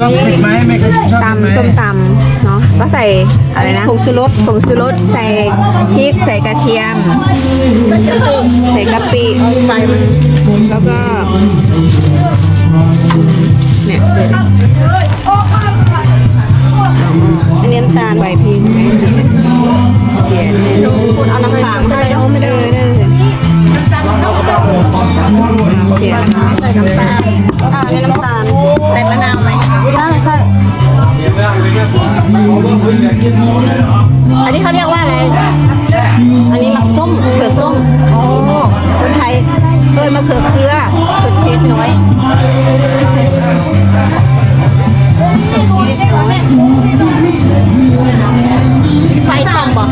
ชอบเผ็ดไหมแม่ก็ชอบตำเผ็ส้ดมไหมตำเนาะก็ใส่อะไรนะผงชูรสผงชูรสใส่พริกใส่กระเทียม ใส่กะปิไฟมันแล้วก็เนี่ยเดี๋ยวดิอันนี้น้ำตาลใบพริกไหมเสียคุณเอาน้ำตาลได้แล้วไม่ได้ เสียใส่น้ำตาลอ่านี่น้ำตาลใส่มะนาวไหมได้ใส่อันนี้เขาเรียกว่าอะไร อันนี้มักส้มเขือส้มโอ้คนไทยเอิ้นมะเขือเครือเขือเชฟน้อยมีไฟส่องบ่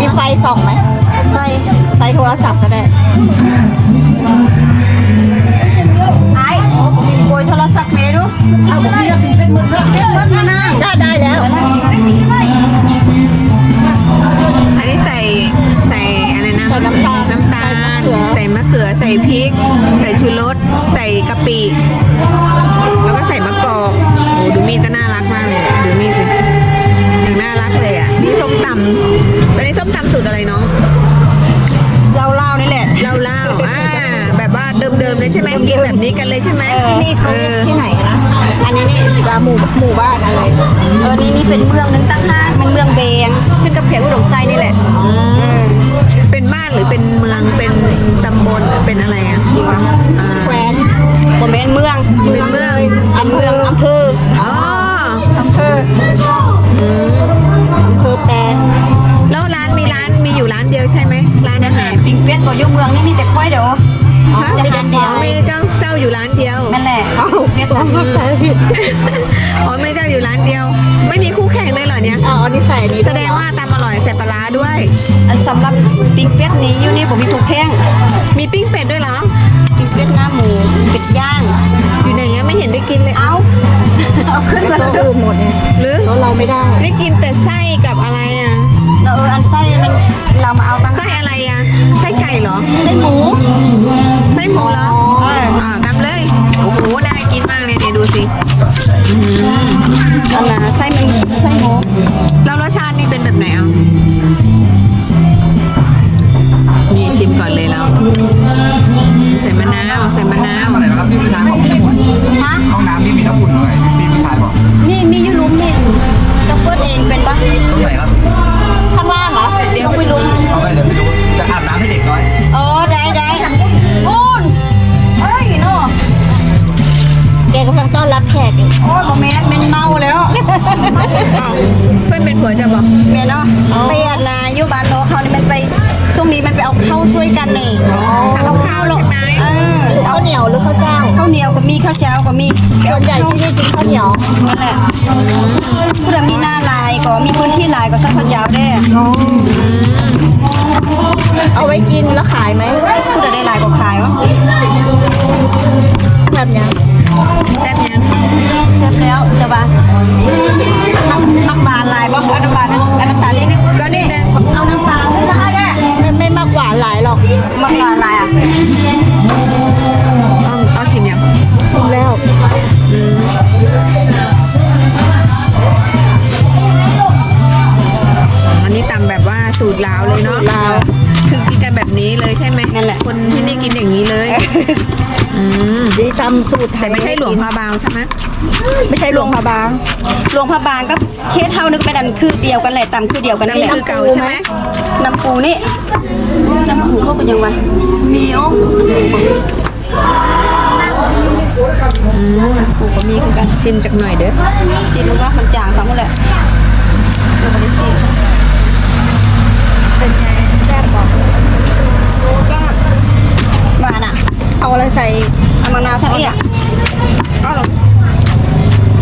มีไฟส่องไหมใส่ไฟโทรศัพท์ก็ได้ำอันนี้ส้มตำสูตรอะไรน้องเราเล่านี่แหละเล่าเล่าๆอ่าแบบว่าเดิมๆเลยใช่ไหมกินแบบนี้กันเลยใช่ไหมที่นี่เขาออที่ไหนนะอันนี้นี่จะหมู่หมู่บ้านอะไรเออนี่นี่เป็นเมืองหนึงตั้งห้างเป็นเมืองเบงขึ้นกับเขียงอุดมไซนี่แหละ ปิงเปี้ยนตัวยุ่เมืองนี่มีแต่ควายเดี๋ยวฮะจะร้านเดียวอ๋อมีเจ้าเจ้าอยู่ร้านเดียวนั่นแหละเอ้าเวียดนามแปลผิดอ๋อไม่เจ้าอยู่ร้านเดียว ไม่มีคู่แข่งเลยเหรอเนี่ยอ๋ออันนี้ใส่อันนี้แสดงว่าตำอร่อยใส่ปลาร้าด้วย อันสำหรับปิงเปี้ยนนี้อยู่นี่ผมมีถูกแข้งมีปิ้งเป็ดด้วยเหรอ ปิงเปี้ยนหน้าหมูเป็ดย่าง ยวหรือข้าวเจ้าข้าวเหนียวก็มีข้าวเจ้าก็มีส่วนใหญ่ที่นี่กินข้าวเหนียวนั่นแหละผู้ใดมีหน้าลายก็มีพื้นที่ลายก็สักข้าวเจ้าได้เอาไว้กินแล้วขายไหมผู้ใดได้ลายก็ขายวะแบบยังแซ่บยังเสียบแล้วเดี๋ยวบ้าน้ำน้ำบานลายบ่เอาน้ำบานอันน้ำตาลนี่นี่ก็นี่นะเอาน้ำตาลขึ้นมาให้ได้ไม่ไม่มากหวานหลายหรอกมันลายลาย สูตรลาวเลยเนาะลาวคือกินกันแบบนี้เลยใช่ไหมนั่นแหละ คนที่นี่กินอย่างนี้เลยอืมดีทำสูตรไทแต่ยไม่ใช่หลวงพาบางใช่ไหมไม่ใช่หลวงพระบางหลวงพระบางก็เคสเท่านึกเป็นอันคือเดียวกันแหละตำคือเดียวกันนั่นแหละนี่คือเก่าใช่ไหมน้ำปูนี่น้ำปูเขาเป็นยังไงมีโอ้น้ำปูก็มีคือกันชิมจากหน่อยเด้อสิมันว่ามันจางสองคนแหละเราไม่ได้สิเป็นไงแซ่บบอก หวานอะ เอาอะไรใส่เอามะนาวสักอีกอะก็ลอง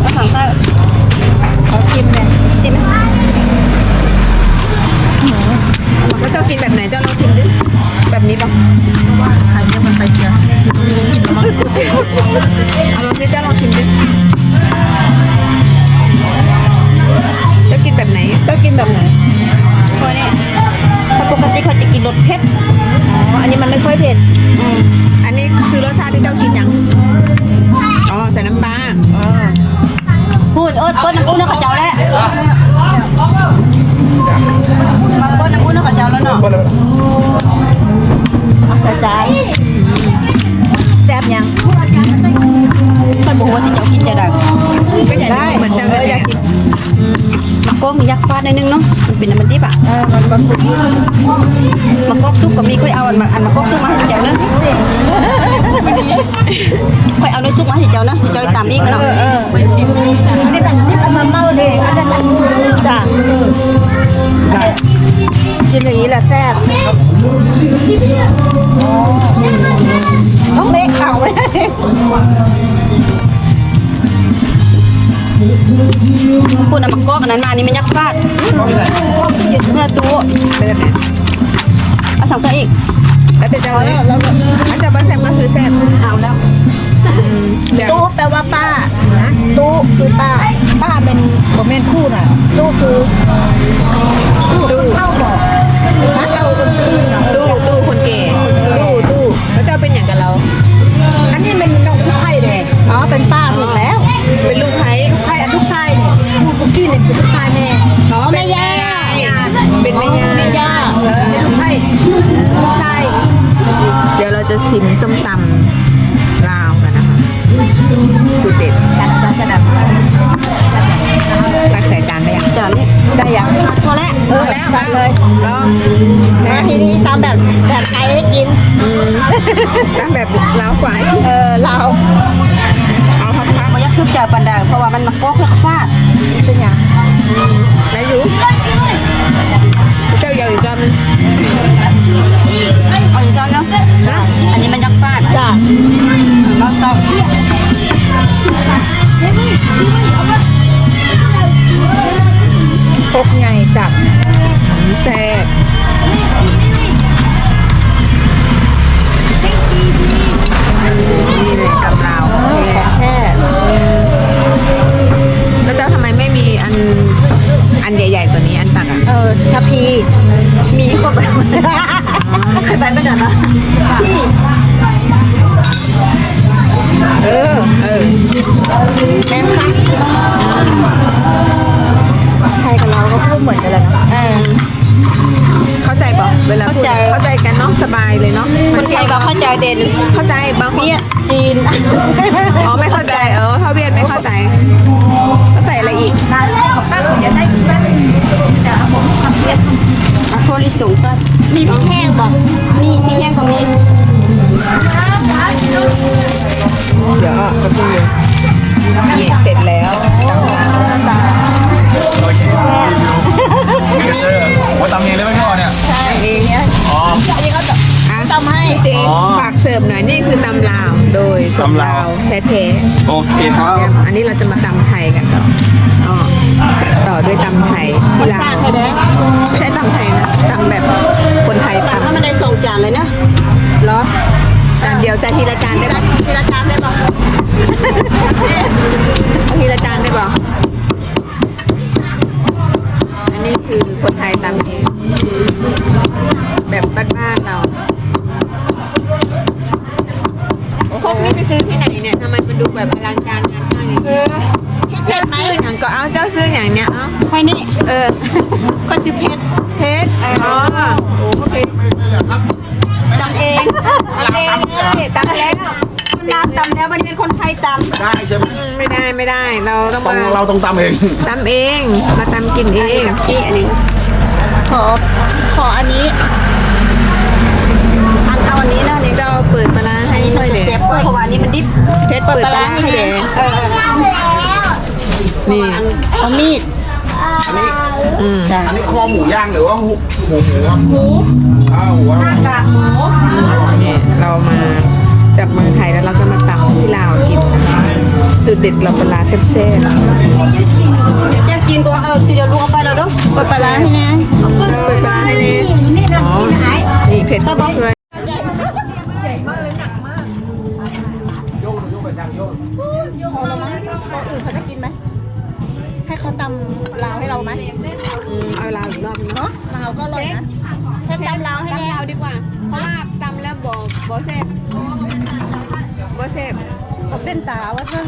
แล้วถังไส้ขอชิมเนี่ยชิมไหมแล้วเจ้ากินแบบไหนเจ้าลองชิมดิ แบบนี้ปะว่าใครเนี่ยมันไปเชียร์กินแล้วมั้งเอาลองสิเจ้าลองชิมดิเจ้ากินแบบไหนก็กินแบบไหนพอเนี่ยเขาปกติเขาจะกินรสเผ็ด อ๋อ อันนี้มันไม่ค่อยเผ็ดาดหน่อยนึงเนาะมันเป็นน้ำมันดิบอะเออมันผสมมะกอกซุปก็มีค่อยเอาอันมาอันมะกอกซุปมาให้สิเจ้าเนึงค่อยเอาในซุปมาให้สิเจ้านะสิเจ้าตามอีกเนาะเออเออไปชิมอันนี้เป็นชิมมาเมาเด้อันนั้นจ้ะกินอย่างนี้แหละแซ่บต้องเล็กเอาไว้ พูดน้ำมะกอกอันนั้นมานี่มันยักษ์ฟาดเนื้อตู้เป็นแบบไหนเอาสั่งซะอีกแล้วแต่เจ้าเลยแล้วก็อันจะมาแซ่บก็คือแซ่บเอาแล้วเดี๋ยวตู้แปลว่าป้าตู้คือป้า ป้าเป็นผมเป็นคู่น่ะตู้คือ พักปันใดเพราะว่ามันมะกอกแล้วก็ฟาด อันใหญ่ๆกว่านี้อันตักอะ เออทัพพีมีครบแล้วไปไปไม่ได้นะเออ เออแม่ค่ะไทยกับเราก็พูดเหมือนกันเลยนะเออเข้าใจป่ะเวลาพูดเข้าใจเข้าใจกันเนาะสบายเลยเนาะคนไทยบอกเข้าใจเด่นเข้าใจบางคนเมียจีนอ๋อไม่ ลิสงสัตมีพริกแห้งบอกมีมีแห้งก็มีเดี๋ยวอะก็คือนี่เสร็จแล้วตำลาวว่าตำเองได้ไหมพี่อ่อนเนี่ยใช่เองเนี่ยอ๋ออันนี้เขาจะอะทำให้เจ๊อ๋อฝากเสิร์ฟหน่อยนี่คือตำลาวโด ยคนตำลาวแท้โอเคครัๆบเดี๋ยวอันนี้เราจะมาตำไทยกันต่ออ๋อต่อด้วยตำไทยคที่นลาสร้างวใครเด้ไม่ใช่ตำไทยนะตำแบบคนไทยแต่ตำถ้ามันได้ส่งจานเลยนะเหรอจานเดียวจะทีละจานทีได้ละปะทีละจานได้บอกเอาทีละจานได้ปะ ออย่างเนี้ยเอาค่อยนี่เออค่อยซื้อเพชรเพชรอ๋อโอ้เพชรตำเองตำเองเลยตำแล้วคนลาวตำแล้ววันนี้เป็นคนไทยตำได้ใช่ไหมไม่ได้ไม่ได้เราต้องต้องมาเราต้องตำเองตำเองมาตำกินเองนี่อันนี้ขอขออันนี้อันเอาอันนี้นะอันนี้ก็เปิดปลาร้าให้อันนี้มัค่นอยจะเลยเซฟเพราะว่าอันนี้มันดิบ เพชรเปิดปลาร้าให้เลย นี่เอามีด อันนี้ อืมอันนี้คอหมูย่างหรือว่าหูหูหมูหมูอ้าวหัวหน้ากากหมูนี่เรามาจากเมืองไทยแล้วเราก็มาตำที่ลาวกินนะคะสูตรเด็ดเราปลาร้าแซ่บอยากกินก็เอาสิเดี๋ยวลุงเอาไปแล้วเด้อเปิดปลาร้าให้นะๆเปิดปลาร้าให้เลยอ๋อนี่เผ็ดช่วยเอาละมั้งตัวอื่นเขาจะกินไหมให้ เขาตำลาวให้เราไหมอืมเอาลาวอีกรอบนึงเนาะเนาะลาวก็อร่อยนะถ้าตำลาวให้ตำแน่ลาวดีกว่า เพราะว่าตำแล้วบ่บ่แซ่บบ่แซ่บเขาเป็นตาว่าซึ่ง